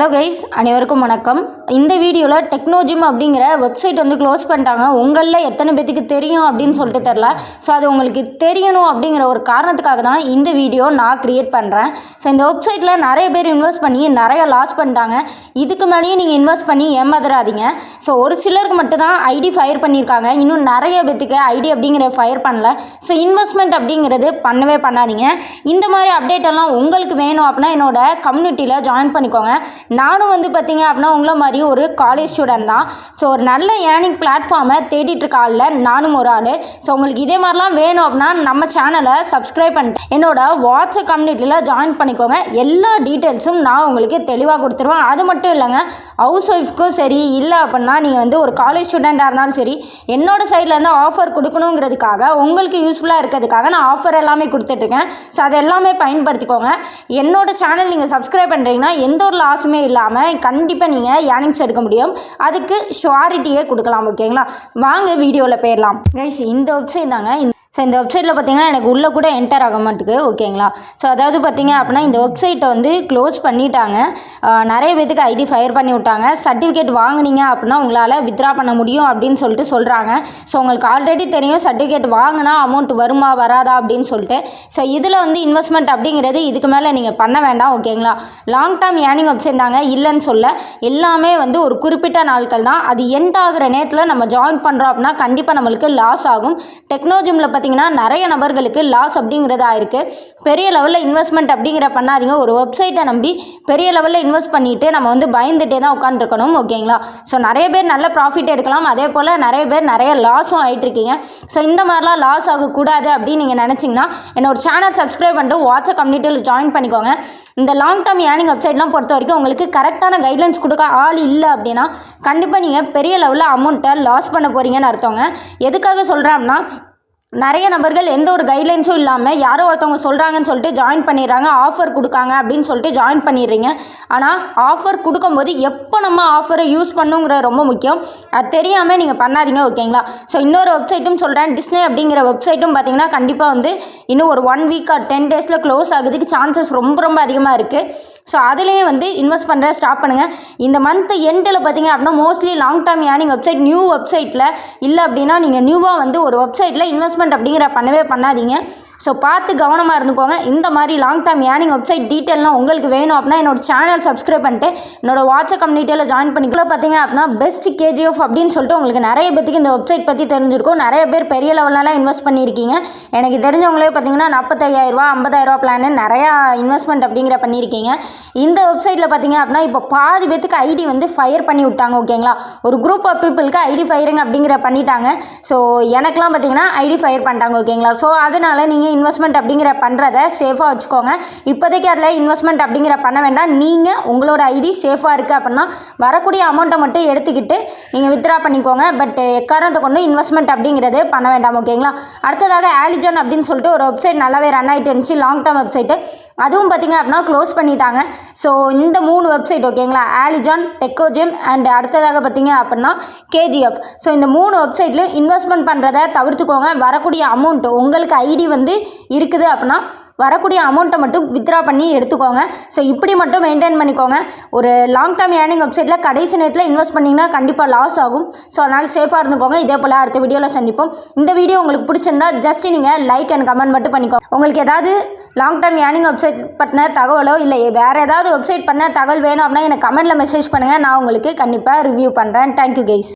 Hello guys அனைவருக்கும் வணக்கம். இந்த வீடியோவில் டெக்னோஜிம் அப்படிங்கிற வெப்சைட் வந்து க்ளோஸ் பண்ணிட்டாங்க. உங்களில் எத்தனை பேத்துக்கு தெரியும் அப்படின்னு சொல்லிட்டு தெரில ஸோ அது உங்களுக்கு தெரியணும் அப்படிங்கிற ஒரு காரணத்துக்காக தான் இந்த வீடியோ நான் க்ரியேட் பண்ணுறேன் ஸோ இந்த வெப்சைட்டில் நிறைய பேர் இன்வெஸ்ட் பண்ணி நிறைய லாஸ் பண்ணிட்டாங்க. இதுக்கு மேலேயே நீங்கள் இன்வெஸ்ட் பண்ணி ஏமாந்துடாதீங்க ஸோ ஒரு சிலருக்கு மட்டும்தான் ஐடி ஃபயர் பண்ணியிருக்காங்க இன்னும் நிறைய பேத்துக்கு ஐடி அப்படிங்கிற ஃபயர் பண்ணல. ஸோ இன்வெஸ்ட்மெண்ட் அப்படிங்கிறது பண்ணவே பண்ணாதீங்க. இந்த மாதிரி அப்டேட் எல்லாம் உங்களுக்கு வேணும் அப்படின்னா என்னோட கம்யூனிட்டியில் ஜாயின் பண்ணிக்கோங்க. நானும் வந்து பார்த்தீங்க அப்படின்னா உங்களை மாதிரி ஒரு காலேஜ் ஸ்டூடெண்ட் தான். ஸோ ஒரு நல்ல ஏர்னிங் பிளாட்ஃபார்மை தேடிட்டு ஆளில் நானும் ஒரு ஆள். ஸோ உங்களுக்கு இதே மாதிரிலாம் வேணும் அப்படின்னா நம்ம சேனலை சப்ஸ்கிரைப் பண்ணிட்டு என்னோட வாட்ஸ்அப் கம்யூனிட்டியில் ஜாயின் பண்ணிக்கோங்க. எல்லா டீட்டெயில்ஸும் நான் உங்களுக்கு தெளிவாக கொடுத்துருவேன். அது மட்டும் இல்லைங்க ஹவுஸ் ஒய்ஃப்க்கும் சரி இல்லை அப்படின்னா நீங்கள் வந்து ஒரு காலேஜ் ஸ்டூடெண்ட்டாக இருந்தாலும் சரி என்னோட சைட்லேருந்து ஆஃபர் கொடுக்கணுங்கிறதுக்காக உங்களுக்கு யூஸ்ஃபுல்லாக இருக்கிறதுக்காக நான் ஆஃபர் எல்லாமே கொடுத்துட்ருக்கேன் ஸோ அதை எல்லாமே பயன்படுத்திக்கோங்க. என்னோட சேனல் நீங்கள் சப்ஸ்கிரைப் பண்ணுறீங்கன்னா எந்த ஒரு லாஸுமே இல்லாமல் கண்டிப்பாக நீங்கள் ஏர்னிங்ஸ் எடுக்க முடியும். அதுக்கு ஷுவாரிட்டியே கொடுக்கலாம் ஓகேங்களா வாங்க வீடியோவில் போயிடலாம். கைஸ் இந்த வெப்சைட் தாங்க. ஸோ இந்த வெப்சைட்டில் பார்த்தீங்கன்னா எனக்கு உள்ளே கூட என்டர் ஆக மாட்டுக்கு ஓகேங்களா? ஸோ அதாவது பார்த்தீங்க அப்படின்னா இந்த வெப்சைட்டை வந்து க்ளோஸ் பண்ணிட்டாங்க. நிறைய பேத்துக்கு ஐடி ஃபயர் பண்ணி விட்டாங்க. சர்டிஃபிகேட் வாங்குனீங்க அப்படின்னா உங்களால் வித்ரா பண்ண முடியும் அப்படின்னு சொல்லிட்டு சொல்கிறாங்க ஸோ உங்களுக்கு ஆல்ரெடி தெரியும் சர்டிஃபிகேட் வாங்கினா அமௌண்ட் வருமா வராதா அப்படின்னு சொல்லிட்டு. ஸோ இதில் வந்து இன்வெஸ்ட்மெண்ட் அப்படிங்கிறது இதுக்கு மேலே நீங்கள் பண்ண வேண்டாம் ஓகேங்களா? லாங் டேர்ம் ஏர்னிங் வெப்சைட் தாங்க இல்லைன்னு சொல்ல. எல்லாமே வந்து ஒரு குறிப்பிட்ட நாட்கள் தான். அது எண்ட் ஆகிற நேரத்தில் நம்ம ஜாயின் பண்ணுறோம் அப்படின்னா கண்டிப்பாக நம்மளுக்கு லாஸ் ஆகும். டெக்னாலஜிமில் பார்த்தீங்கன்னா நிறைய நபர்களுக்கு லாஸ் அப்படிங்கிறது ஆயிருக்கு பெரிய லெவலில் இன்வெஸ்ட்மெண்ட் அப்படிங்கிற பண்ணாதீங்க. ஒரு வெப்சைட்டை நம்பி பெரிய லெவலில் இன்வெஸ்ட் பண்ணிவிட்டு நம்ம வந்து பயந்துகிட்டே தான் உட்காந்துருக்கணும் ஓகேங்களா? ஸோ நிறைய பேர் நல்ல ப்ராஃபிட் எடுக்கலாம். அதே போல் நிறைய பேர் நிறைய லாஸும் ஆயிட்டு இருக்கீங்க ஸோ இந்த மாதிரிலாம் லாஸ் ஆகக்கூடாது அப்படின்னு நீங்கள் நினச்சிங்கன்னா என்னோட சேனல் சப்ஸ்கிரைப் பண்ணிட்டு வாட்ஸ்அப் கம்யூனிட்டியில் ஜாயின் பண்ணிக்கோங்க. இந்த லாங் டேர்ம் ஏர்னிங் வெப்சைட்லாம் பொறுத்த வரைக்கும் உங்களுக்கு கரெக்டான கைட்லைன்ஸ் கொடுக்க ஆள் இல்லை அப்படின்னா கண்டிப்பாக நீங்கள் பெரிய லெவலில் அமௌண்ட்டை லாஸ் பண்ண போகிறீங்கன்னு அர்த்தங்க. எதுக்காக சொல்கிறேன் அப்படின்னா நிறைய நபர்கள் எந்த ஒரு கைட்லைன்ஸும் இல்லாமல் யாரோ ஒருத்தவங்க சொல்கிறாங்கன்னு சொல்லிட்டு ஜாயின் பண்ணிடுறாங்க ஆஃபர் கொடுக்காங்க அப்படின்னு சொல்லிட்டு ஜாயின் பண்ணிடுறீங்க. ஆனால் ஆஃபர் கொடுக்கும்போது எப்போ நம்ம ஆஃபரை யூஸ் பண்ணுங்கிறது ரொம்ப முக்கியம். அது தெரியாமல் நீங்கள் பண்ணாதீங்க ஓகேங்களா ஸோ இன்னொரு வெப்சைட்டும் சொல்கிறேன் டிஸ்னே அப்படிங்கிற வெப்சைட்டும் பார்த்தீங்கன்னா கண்டிப்பாக வந்து இன்னும் ஒரு ஒன் வீக் ஆர் டென் டேஸில் க்ளோஸ் ஆகுறதுக்கு சான்சஸ் ரொம்ப ரொம்ப அதிகமாக இருக்குது ஸோ அதுலேயும் வந்து இன்வெஸ்ட் பண்ணுற ஸ்டாப் பண்ணுங்கள் இந்த மந்த் எண்டில் பார்த்தீங்க அப்படின்னா mostly long term earning website new வெப்சைட்டில் இல்லை அப்படின்னா நீங்கள் நியூவாக வந்து ஒரு வெப்சைட்டில் இன்வெஸ்ட் இன்வெஸ்ட்மெண்ட் அப்படிங்கிற பண்ணவே பண்ணாதீங்க. ஸோ பார்த்து கவனமாக இருந்துக்கோங்க. இந்த மாதிரி லாங் டேர்ம் ஏர்னிங் வெப்சைட் டீட்டெயிலாம் உங்களுக்கு வேணும் அப்படின்னா என்னோட சேனல் சப்ஸ்கிரைப் பண்ணிட்டு என்னோட வாட்ஸ்அப் கம்யூனிட்டியில் ஜாயின் பண்ணிக்கலாம் பார்த்தீங்க அப்படின்னா பெஸ்ட் கேஜிஎஃப் அப்படின்னு சொல்லிட்டு உங்களுக்கு நிறைய பேத்துக்கு இந்த வெப்சைட் பற்றி தெரிஞ்சிருக்கும். நிறைய பேர் பெரிய லெவலெலாம் இன்வெஸ்ட் பண்ணியிருக்கீங்க. எனக்கு தெரிஞ்சவங்களே பார்த்தீங்கன்னா நாற்பத்தையாயிரரூவா ஐம்பதாயிரரூவா பிளான் நிறையா இன்வெஸ்ட்மெண்ட் அப்படிங்கிற பண்ணியிருக்கீங்க. இந்த வெப்சைட்டில் பார்த்தீங்க அப்படின்னா இப்போ பாதி பேத்துக்கு ஐடி வந்து ஃபயர் பண்ணி விட்டாங்க ஓகேங்களா ஒரு குரூப் ஆஃப் பீப்புளுக்கு ஐடி ஃபயரிங் அப்படிங்கிற பண்ணிட்டாங்க. ஸோ எனக்குலாம் பார்த்தீங்கன்னா ஐடி ஃபயர் பண்ணிட்டாங்க ஓகேங்களா ஸோ அதனால் நீங்கள் இன்வெஸ்ட்மெண்ட் அப்படிங்கிற பண்ணுறத சேஃபாக வச்சுக்கோங்க. இப்போதைக்கு அதில் இன்வெஸ்ட்மெண்ட் அப்படிங்கிற பண்ண வேண்டாம். நீங்கள் உங்களோட ஐடி சேஃபாக இருக்குது அப்படின்னா வரக்கூடிய அமௌண்ட்டை மட்டும் எடுத்துக்கிட்டு நீங்கள் வித்ரா பண்ணிக்கோங்க. பட் எக்காரணத்தை கொண்டு இன்வெஸ்ட்மெண்ட் அப்படிங்கிறது பண்ண வேண்டாம் ஓகேங்களா அடுத்ததாக ஆலிஜான் அப்படின்னு சொல்லிட்டு ஒரு வெப்சைட் நல்லாவே ரன் ஆகிட்டு இருந்துச்சு லாங் டேர்ம் வெப்சைட்டு அதுவும் பார்த்தீங்க அப்படின்னா க்ளோஸ் பண்ணிட்டாங்க. ஸோ இந்த மூணு வெப்சைட் ஓகேங்களா ஆலிஜான் டெக்கோஜிம் அண்ட் அடுத்ததாக பார்த்தீங்க அப்படின்னா கேஜிஎஃப் ஸோ இந்த மூணு வெப்சைட்லையும் இன்வெஸ்ட்மெண்ட் பண்ணுறதை தவிர்த்துக்கோங்க. வரக்கூடிய அமௌண்ட் உங்களுக்கு ஐடி வந்து இருக்குது அப்படின்னா வரக்கூடிய அமௌண்ட்டை மட்டும் வித்ரா பண்ணி எடுத்துக்கோங்க. ஸோ இப்படி மட்டும் மெயின்டைன் பண்ணிக்கோங்க. ஒரு லாங் டேர்ம் ஏர்னிங் வெப்சைட்டில் கடைசி நேரத்தில் இன்வெஸ்ட் பண்ணிங்கன்னா கண்டிப்பாக லாஸ் ஆகும். ஸோ அதனால் சேஃபாக இருந்துக்கோங்க. இதே போல் அடுத்த வீடியோவில் சந்திப்போம். இந்த வீடியோ உங்களுக்கு பிடிச்சிருந்தா ஜஸ்ட் நீங்கள் லைக் அண்ட் கமெண்ட் மட்டும் பண்ணிக்கோங்க. உங்களுக்கு ஏதாவது லாங் டேர்ம் ஏர்னிங் வெப்சைட் பற்றின தகவலோ இல்லை வேறு ஏதாவது வெப்சைட் பண்ண தகவல் வேணும் அப்படின்னா எனக்கு கமெண்ட்டில் மெசேஜ் பண்ணுங்கள் நான் உங்களுக்கு கண்டிப்பாக ரிவ்யூ பண்ணுறேன் தேங்க்யூ கைஸ்